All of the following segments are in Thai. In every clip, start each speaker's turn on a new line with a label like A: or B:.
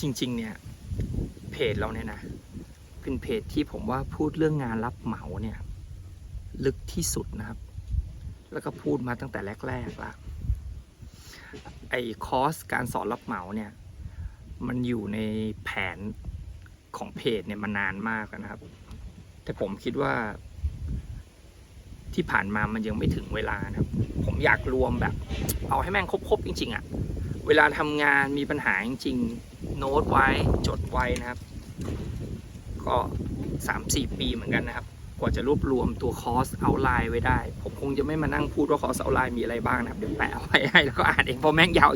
A: จริง ๆ เนี่ยเพจเราเนี่ยนะเป็นเพจที่ผมว่าพูดเรื่องงานรับเหมาเนี่ยลึกที่สุดนะครับ แล้วก็พูดมาตั้งแต่แรกๆละไอ้คอร์สการสอนรับเหมาเนี่ยมันอยู่ในแผนของเพจเนี่ยมานานมากนะครับ แต่ผมคิดว่าที่ผ่านมามันยังไม่ถึงเวลานะครับ ผมอยากรวมแบบ เอาให้แม่งครบๆจริง ๆอะ่ะ เวลาทำงานมีปัญหาจริง ๆ โน้ตไว้จดไว้นะครับ ก็สามสี่ปีเหมือนกันนะครับ กว่าจะรวบรวมตัวคอร์สเอาไลน์ไว้ได้ ผมคงจะไม่มานั่งพูดว่าคอร์สเอาไลน์มีอะไรบ้างนะครับ เดี๋ยวแปะเอาไว้ให้แล้วก็อ่านเองเพราะแม่งยาว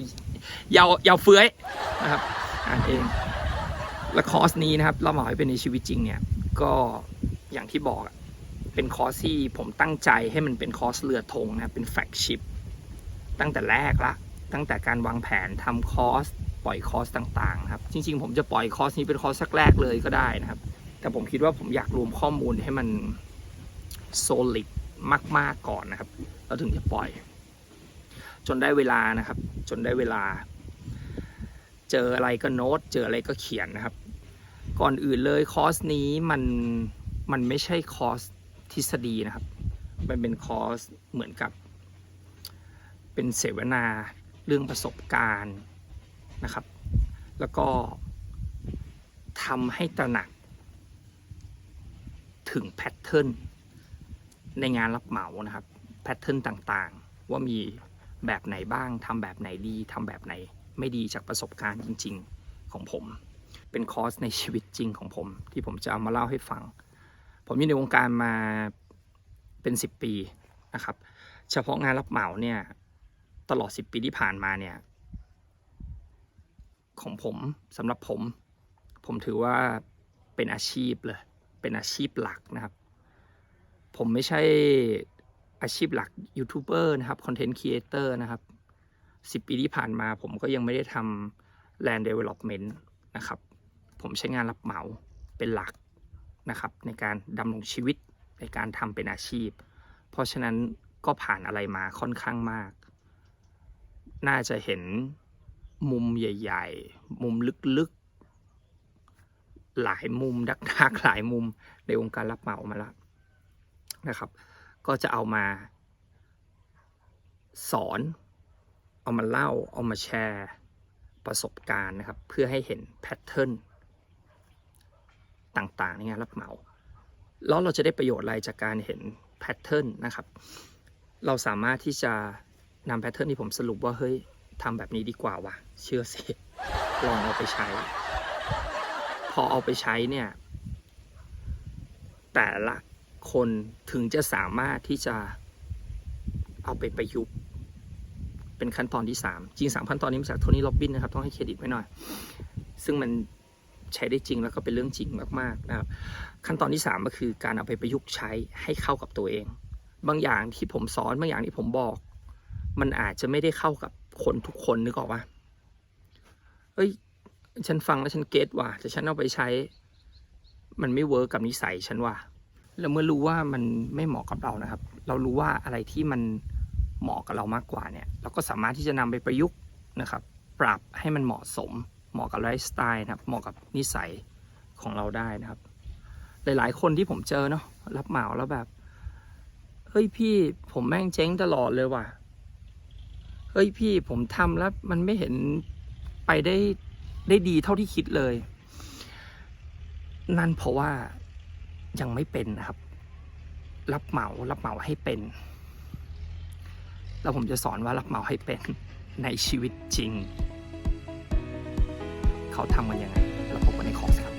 A: ยาวยาวเฟื้อยนะครับอ่านเองและคอร์สนี้นะครับเราหมายเป็นในชีวิตจริงเนี่ยก็อย่างที่บอกเป็นคอร์สที่ผมตั้งใจให้มันเป็นคอร์สเรือธงนะเป็นแฟกชิพตั้งแต่แรกละ ตั้งแต่การวางแผนทำคอร์ส ปล่อยคอร์สต่างๆนะครับ จริง ๆ ผมจะปล่อยคอร์สนี้เป็นคอร์สแรกเลยก็ได้นะครับ แต่ผมคิดว่าผมอยากรวมข้อมูลให้มัน solid มาก ๆ ก่อนนะครับแล้วถึงจะปล่อย จนได้เวลานะครับ จนได้เวลา เจออะไรก็โน้ต เจออะไรก็เขียนนะครับ ก่อนอื่นเลยคอร์สนี้มันมันไม่ใช่คอร์สทฤษฎีนะครับ มันเป็นคอร์สเหมือนกับ เป็นเสวนาเรื่องประสบการณ์ นะครับ แล้วก็ทำให้ตระหนัก ถึงแพทเทิร์นในงานรับเหมานะครับแพทเทิร์นต่างๆ ว่ามีแบบไหนบ้างทำแบบไหนดีทำแบบไหนไม่ดีจากประสบการณ์จริง ๆของผม เป็นคอร์สในชีวิตจริงของผม ที่ผมจะเอามาเล่าให้ฟัง ผมอยู่ในวงการมาเป็น 10 ปีนะครับ เฉพาะงานรับเหมาเนี่ยตลอด 10 ปีที่ผ่านมาเนี่ย ของผมสำหรับผม ผมถือว่าเป็นอาชีพเลย เป็นอาชีพหลักนะครับ ผมไม่ใช่อาชีพหลักยูทูบเบอร์นะครับคอนเทนต์ครีเอเตอร์นะครับ 10 ปีที่ผ่านมาผมก็ยังไม่ได้ทำ Land Development นะครับ ผมใช้งานรับเหมาเป็นหลักนะครับ ในการดำรงชีวิตในการทำเป็นอาชีพ เพราะฉะนั้นก็ผ่านอะไรมาค่อนข้างมาก น่าจะเห็น มุมใหญ่ ๆ มุมลึกๆ หลายมุมดักๆหลายมุมในวงการรับเหมามาแล้วนะครับ ก็จะเอามา สอน เอามาเล่า เอามาแชร์ประสบการณ์นะครับ เพื่อให้เห็นแพทเทิร์นต่างๆในงานรับเหมา แล้วเราจะได้ประโยชน์อะไรจากการเห็นแพทเทิร์นนะครับ เราสามารถที่จะนำแพทเทิร์นที่ผมสรุปว่าเฮ้ย ทำแบบนี้ดีกว่าวะเชื่อสิลองเอาไปใช้ พอเอาไปใช้เนี่ย แต่ละคนถึงจะสามารถที่จะเอาไปประยุกต์เป็นขั้นตอนที่ 3 จริง 3 ขั้นตอนนี้มาจากโทนี่โรบบินนะครับ ต้องให้เครดิตไว้หน่อย ซึ่งมันใช้ได้จริงแล้วก็เป็นเรื่องจริงมากๆนะครับ ขั้นตอนที่ 3 ก็คือการเอาไปประยุกต์ใช้ให้เข้ากับตัวเอง บางอย่างที่ผมสอนบางอย่างที่ผมบอก มันอาจจะไม่ได้เข้ากับ คนทุกคนนึกออกปะเอ้ย ฉันฟังแล้วฉันเก็ตว่ะแต่ฉันเอาไปใช้ มันไม่เวิร์กกับนิสัยฉันว่ะแล้วเมื่อรู้ว่ามันไม่เหมาะกับเรานะครับ เรารู้ว่าอะไรที่มันเหมาะกับเรามากกว่าเนี่ย เราก็สามารถที่จะนำไปประยุกต์นะครับ ปรับให้มันเหมาะสม เหมาะกับไลฟ์สไตล์นะครับ เหมาะกับนิสัยของเราได้นะครับ หลาย ๆ คนที่ผมเจอเนาะรับเหมาแล้วแบบเฮ้ยพี่ผมแม่งเจ๊งตลอดเลยว่ะ เฮ้ยพี่ผมทำแล้วมันไม่เห็นไปได้ได้ดีเท่าที่คิดเลย นั่นเพราะว่ายังไม่เป็นนะครับ รับเหมารับเหมาให้เป็น แล้วผมจะสอนว่ารับเหมาให้เป็นในชีวิตจริง เขาทำกันยังไงเราพบกันในคอร์สครับ